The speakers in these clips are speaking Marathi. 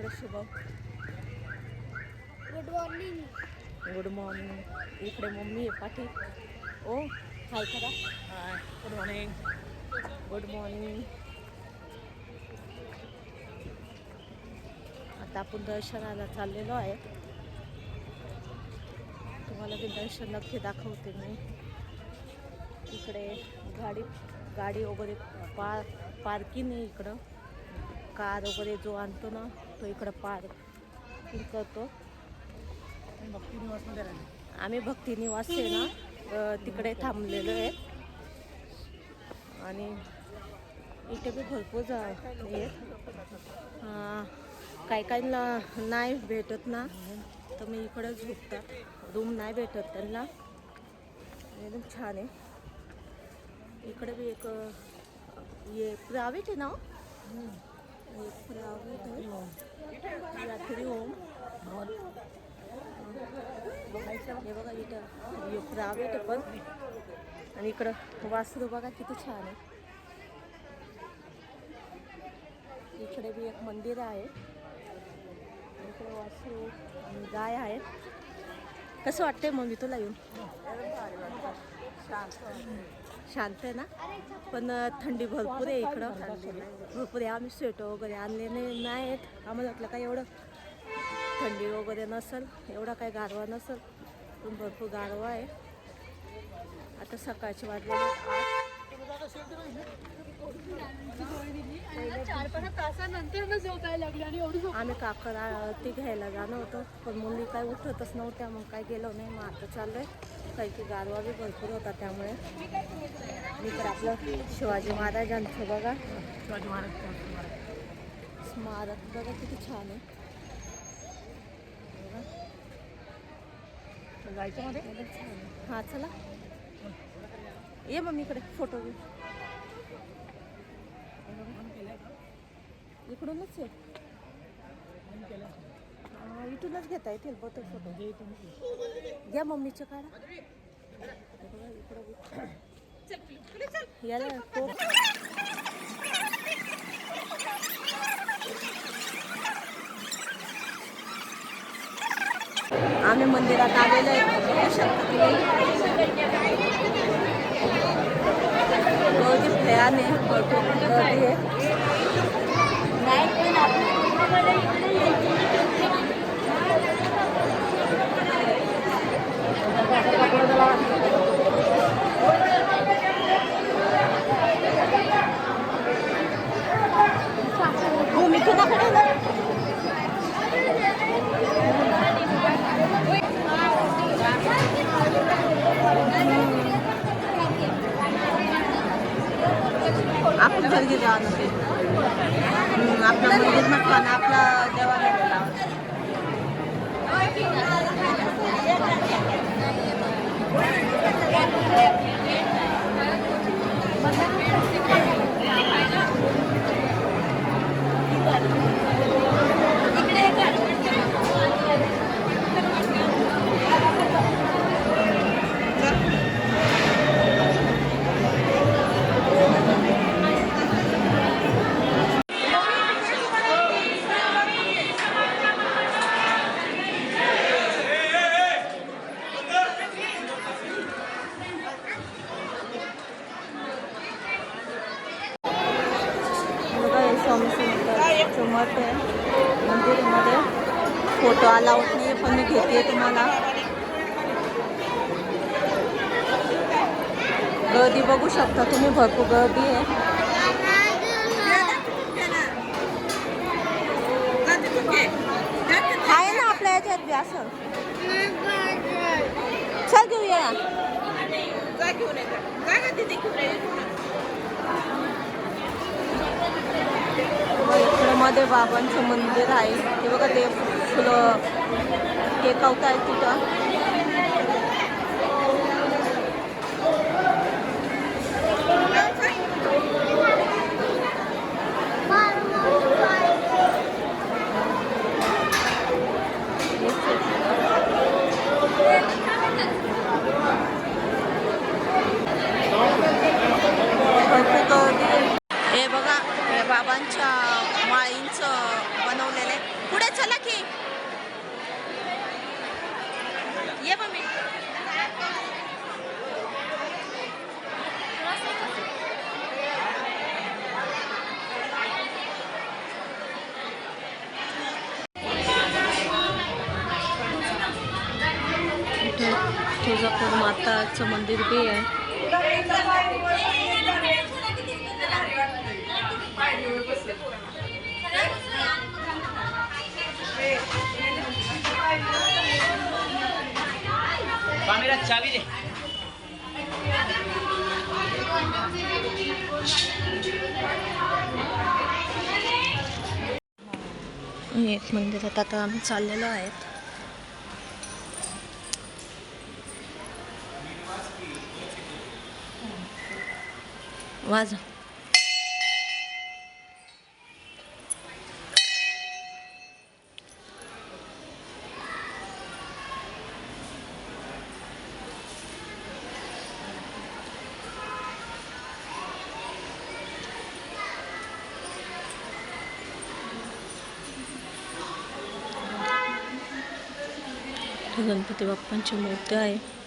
इकडे Shubham good morning good morning इकडे मम्मी आहे पाठी. ओ हाय करा. Hi good morning good morning आता आपण दर्शनाला चाललेलो आहे. तुम्हाला ते दर्शन नक्की दाखवते मी. इकडे गाडी गाडी वगैरे पार पार्किंग आहे इकडं. कार वगैरे जो आणतो ना तो इकडं पार्क करतो भक्ती निवासमध्ये राहिले आम्ही भक्ती निवास आहे ना तिकडे थांबलेलो आहे. आणि इथे बी भरपूर जा काही काहींना नाही भेटत ना तर मी इकडं झोपतात रूम नाही भेटत त्यांना. एकदम छान आहे. इकडे बी एक ये हे प्रायव्हेट आहे ना हो? एक प्रायव्हेट आहे रात्री होम हे बघा इथं. प्रायव्हेट आहे पण आणि इकडं वासरू बघा किती छान आहे. इकडे बी एक मंदिर आहे. इकडे वासरू आणि गाय आहे कसं वाटतंय मी तुला येऊन? छान. शांत आहे ना? पण थंडी भरपूर आहे इकडं. भरपूर आहे. आम्ही स्वेटर वगैरे आणले नाही नाही आम्हाला वाटलं काय एवढं थंडी वगैरे नसेल एवढा काही गारवा नसेल. पण भरपूर गारवा आहे. आता सकाळची वाजले आम्ही काकर ती घ्यायला जाणं होतं. पण मुली काय उठतच नव्हत्या मग काय गेलो नाही. मग आता चाललंय. काही की गारवा बी भरपूर होता त्यामुळे. मी तर आपलं शिवाजी महाराजांचं बघा शिवाजी महाराज स्मारक बघा किती छान आहे. जायचं मध्ये? हां चला. ये मम्मीकडे फोटो घेऊ इकडूनच आहे इथूनच घेता येतील बहुतेक फोटो घ्या मम्मीचे काढा. इकडं याला आम्ही मंदिरात आलेलो आहे. बघू शकता तुम्ही. गर्दी भयान आहे भरपूर गर्दी आहे भूमी तुझ्याकडे आपण जल्दी जावा नसे आपला मंदिर म्हटलं आपला देवाला फोटो अलाउड नाही पण मी घेते तुम्हाला. गर्दी बघू शकता तुम्ही भरपूर गर्दी आहे. आहे ना आपल्या याच्यात बी असं. चल घेऊया. इकडे मध्ये बाबांचं मंदिर आहे. ते बघा देव फुलं टेकवताय तिथं भरपूर गर्दी आहे. हे बघा हे बाबांच्या माळींचं बनवलेलं आहे तुळजापूर मंदिर मेरा चाबी दे. एक मंदिरात आता आम्ही चाललेलो आहेत. वाज. गणपती बाप्पांची मूर्ती आहे.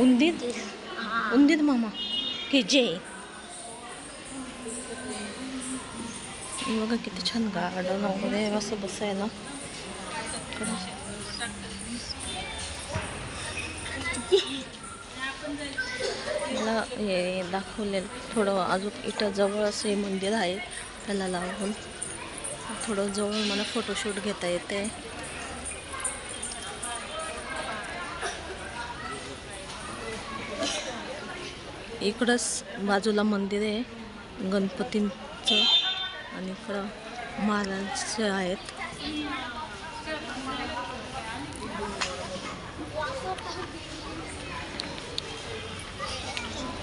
उंदीर उंदीर मामा. की जे. बघा किती छान गार्डन वगैरे असं बसायला. मला हे दाखवलेलं थोडं अजून इथं जवळ असं हे मंदिर आहे त्याला लावून. थोडं जवळ मला फोटोशूट घेता येते इकडंच बाजूला मंदिर आहे गणपतींचं आणि इकडं महाराज आहेत.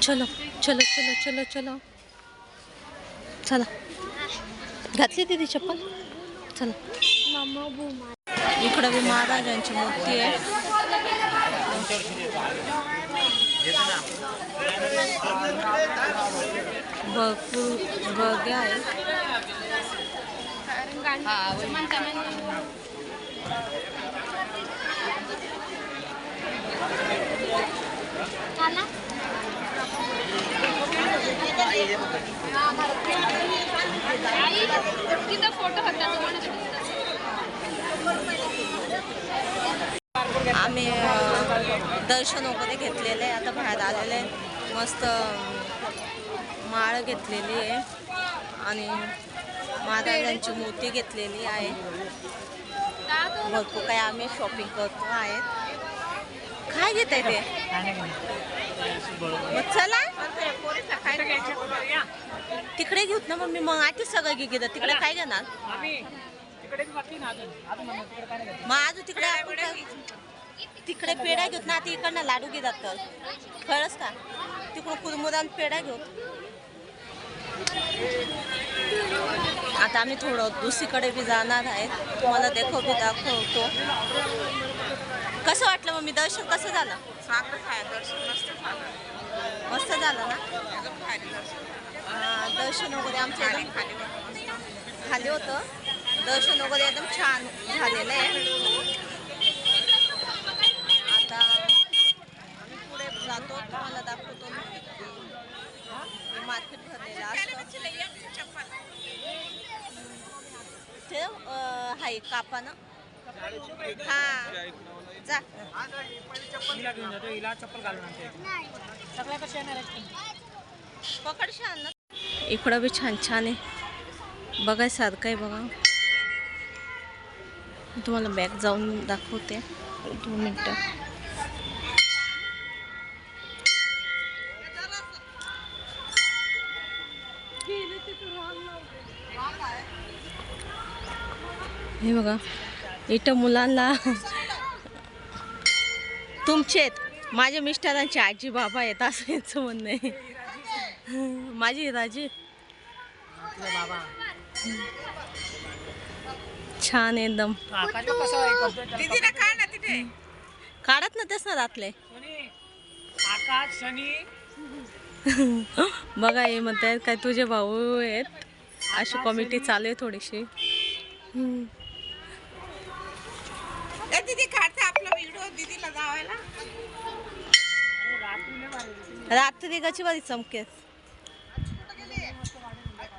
चलो चलो चलो चलो चलो. चला. घातली तिथे चप्पल? चला. इकडं महाराजांची मूर्ती आहे. भरपूर बगे आहे तिथं फोटो होता आम्ही अ, दर्शन वगैरे घेतलेलं आहे. आता बाहेर आलेलं आहे. मस्त माळ घेतलेली आहे. आणि महाराजांची मूर्ती घेतलेली आहे. भरपूर काही आम्ही शॉपिंग करतो आहेत. काय घेत आहे ते? मग चला. तिकडे घेऊत ना मम्मी. मग आधीच सगळं घे घेतात तिकडे काय घेणार? काय मग आज तिकडे काय- तिकडे पेढा घेत ना आता इकडनं लाडू घेतात तर कळस का? तिकडं कुरमुरान पेढा घेऊ आता आम्ही थोडं दुसरीकडे बी जाणार आहे तुम्हाला देखो बी दाखवतो. कसं वाटलं मग मी दर्शन कसं झालं? मस्त झालं. ना? दर्शन. वगैरे आमचं खाली होतं. दर्शन वगैरे एकदम छान झालेलं आहे आता आम्ही पुढे जातो तुम्हाला दाखवतो हे मार्केट भरलेलं असतं ते हाय कापानं. हा. जा? पकड छान ना. इकडं बी छान छान आहे. बघायसारखं आहे बघा. तुम्हाला बॅग जाऊन दाखवते. दोन मिनटं. हे बघा इथं मुलांना तुमचे माझ्या मिस्टरांचे आजी बाबा आहेत असं यांचं म्हणणं आहे. माझी राजी. बाबा छान एकदम. काढत ना तेच ना रातले आकाश शनी बघा हे म्हणतायत काय तुझे भाऊ आहेत. अशी कॉमिटी चालू आहे थोडीशी. हम्म. ए दीदी काढते आपला व्हिडिओ दीदीला जावायला. रात्री कशी बरी चमकेत.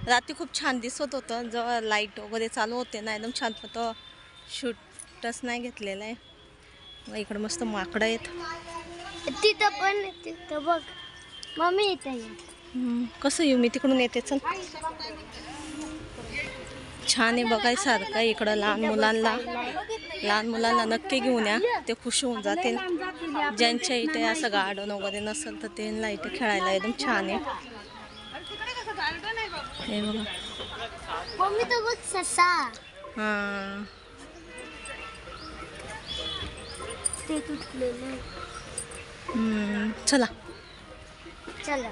रात्री खूप छान दिसत होतं. जेव्हा लाइट वगैरे चालू होते ना एकदम छान होतं शूटच नाही घेतलेलं आहे. मग इकडे मस्त माकडं आहेत. तिथं पण तिथं बघ. मम्मी इथं ये. हम्म, कसं येऊ? मी तिकडून येते चल. छान आहे बघायसारखं आहे इकडं लहान मुलांना. लहान मुलांना नक्की घेऊन या. ते खुश होऊन जातील. ज्यांच्या इथे असं गार्डन वगैरे नसेल तर त्यांना इथे खेळायला एकदम छान आहे. हे बघा. हां. चला. चला.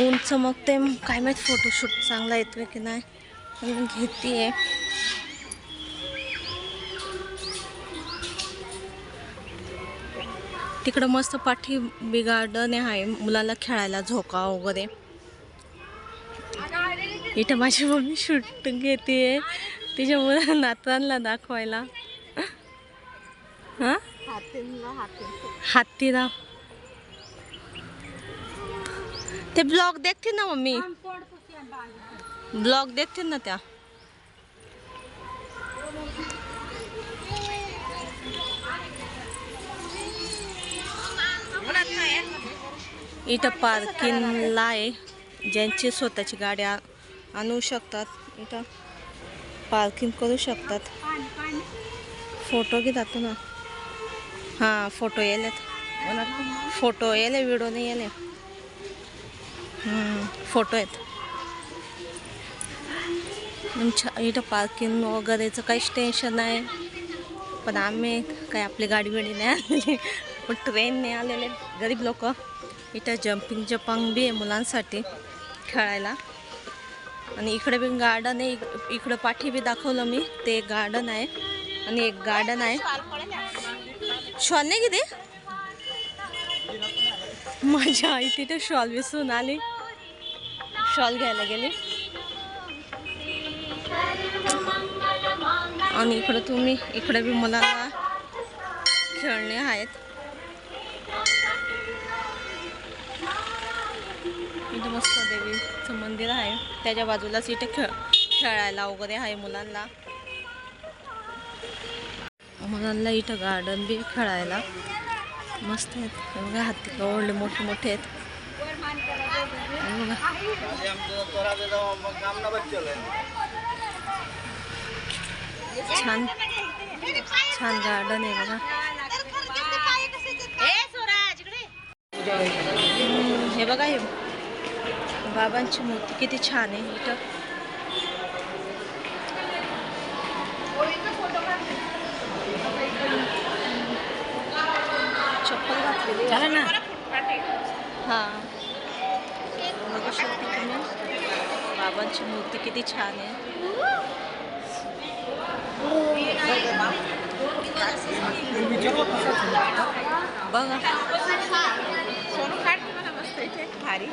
ऊन चमकते काय माहीत फोटोशूट चांगला येतोय की नाही. पण घेते तिकडं मस्त पाठी बी गार्डन आहे. मुलाला खेळायला झोका वगैरे. इथं माझी मम्मी शूट घेते तिच्या मुला नातांना दाखवायला. हां? हाती राव ते ब्लॉग देखते ना मम्मी. ब्लॉग देखते ना त्या. इथं पार्किंगला आहे. ज्यांची स्वतःची गाड्या आणू शकतात इथं पार्किंग करू शकतात. फोटो घेतात ना. हां फोटो येलेत फोटो येले व्हिडिओ नाही येले फोटो आहेत. इथं पार्किंग वगैरेचं काहीच टेन्शन नाही. पण आम्ही काय आपली गाडी बिडी नाही आलेली. पण ट्रेनने आलेले गरीब लोक. इथं जम्पिंग जपांग बी आहे मुलांसाठी खेळायला. आणि इकडे बी गार्डन आहे. इक- इकडं पाठी बी दाखवलं मी. ते एक गार्डन आहे. आणि एक गार्डन आहे. शॉल नाही किती माझ्या आई तिथे शॉल विसरून आली. शॉल घ्यायला गेली. आणि इकडं तुम्ही इकडे बी मला खेळणे आहेत. इथं मस्त देवीचं मंदिर आहे. त्याच्या बाजूलाच इथे खेळ खेळायला वगैरे आहे मुलांना. मुलांना इथं गार्डन बी खेळायला. मस्त आहेत. बघा हत्ती कवळले मोठे मोठे आहेत. छान छान गार्डन आहे बघा. हे बघा हे बाबांची मूर्ती किती छान आहे. इथं चालेल ना. हां बघू शकता तुम्ही बाबांची मूर्ती किती छान आहे. बघा. भारी.